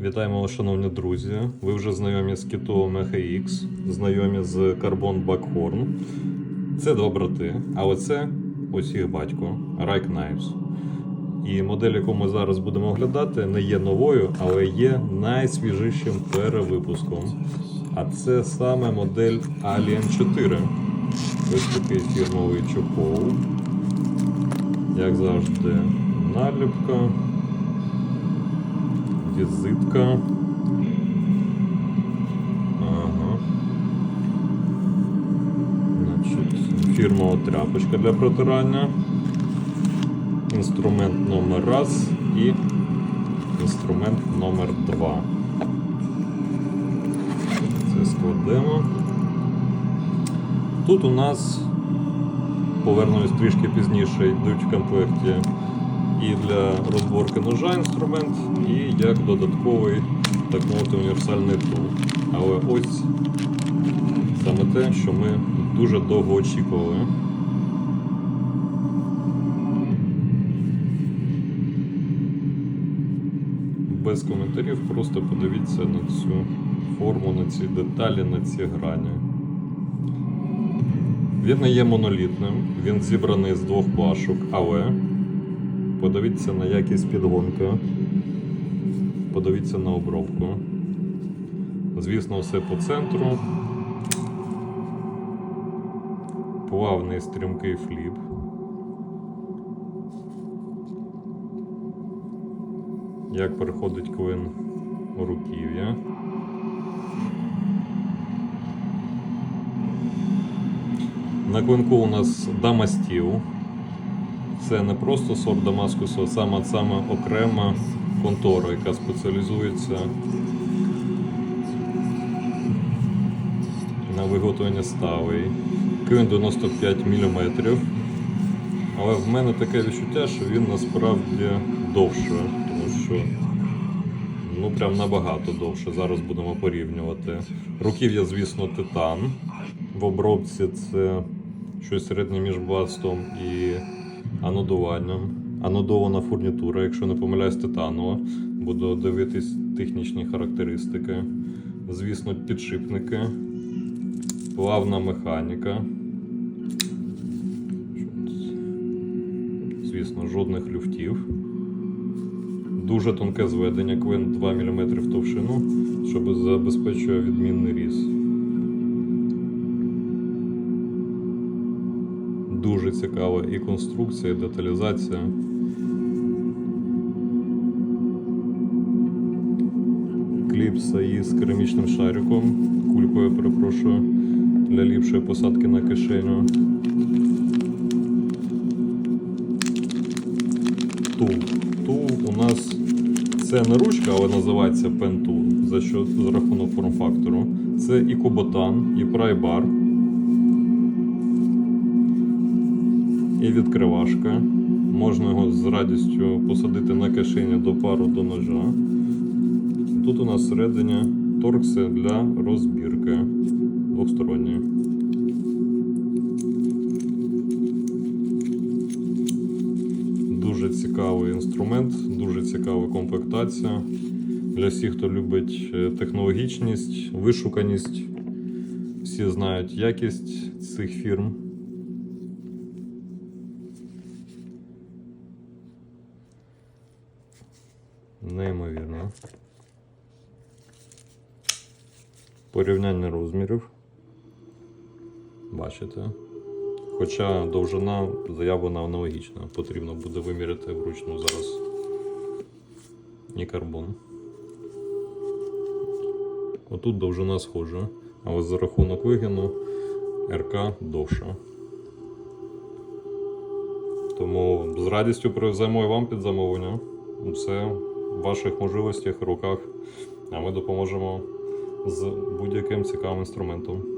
Вітаємо вас, шановні друзі. Ви вже знайомі з кітовим Echo X, знайомі з Carbon Buckhorn. Це два брати, а оце ось їх батько Rike Knives. І модель, яку ми зараз будемо оглядати, не є новою, але є найсвіжішим перевипуском. А це саме модель Alien 4. Ось такий фірмовий чохол. Як завжди, наліпка візитка. Ага. Значить, фірмова тряпочка для протирання. Інструмент номер раз і інструмент номер два. Це складемо. Тут у нас повернусь трішки пізніше, йдуть в комплекті і для розборки ножа інструмент, і як додатковий, так мовити, універсальний тул. Але ось саме те, що ми дуже довго очікували. Без коментарів, просто подивіться на цю форму, на ці деталі, на ці грані. Він не є монолітним, він зібраний з двох плашок, але подивіться на якість підгонки, подивіться на обробку. Звісно, все по центру. Плавний стрімкий фліп. Як переходить клин у руків'я. На клинку у нас дама стіл. Це не просто сорт Дамаскусу, а саме, саме окрема контора, яка спеціалізується на виготовленні сталей. Клин 95 мм. Але в мене таке відчуття, що він насправді довше, тому що ну прям набагато довше. Зараз будемо порівнювати. Руків'я, звісно, титан. В обробці це щось середнє між бластом і анодуванням. Анодована фурнітура, якщо не помиляюсь, титанова. Буду дивитись технічні характеристики. Звісно, підшипники, плавна механіка. Звісно, жодних люфтів. Дуже тонке зведення, клин 2 мм в товщину, що забезпечує відмінний різ. Дуже цікава і конструкція, і деталізація. Кліпса із керамічним шариком, кулькою, перепрошую, для ліпшої посадки на кишеню. Тул. Тул у нас це не ручка, але називається пентул за що за рахунок форм-фактору. Це і куботан, і прайбар. І відкривашка. Можна його з радістю посадити на кишені до пару до ножа. Тут у нас всередині торкси для розбірки двосторонні. Дуже цікавий інструмент, дуже цікава комплектація. Для всіх, хто любить е, технологічність, вишуканість, всі знають якість цих фірм. Неймовірно. Порівняння розмірів. Бачите. Хоча довжина заявлена аналогічна. Потрібно буде виміряти вручну зараз. І карбон. Отут довжина схожа, але за рахунок вигину РК довша. Тому з радістю привеземо і вам під замовлення. Все ваших можливостях руках, а ми допоможемо з будь-яким цікавим інструментом.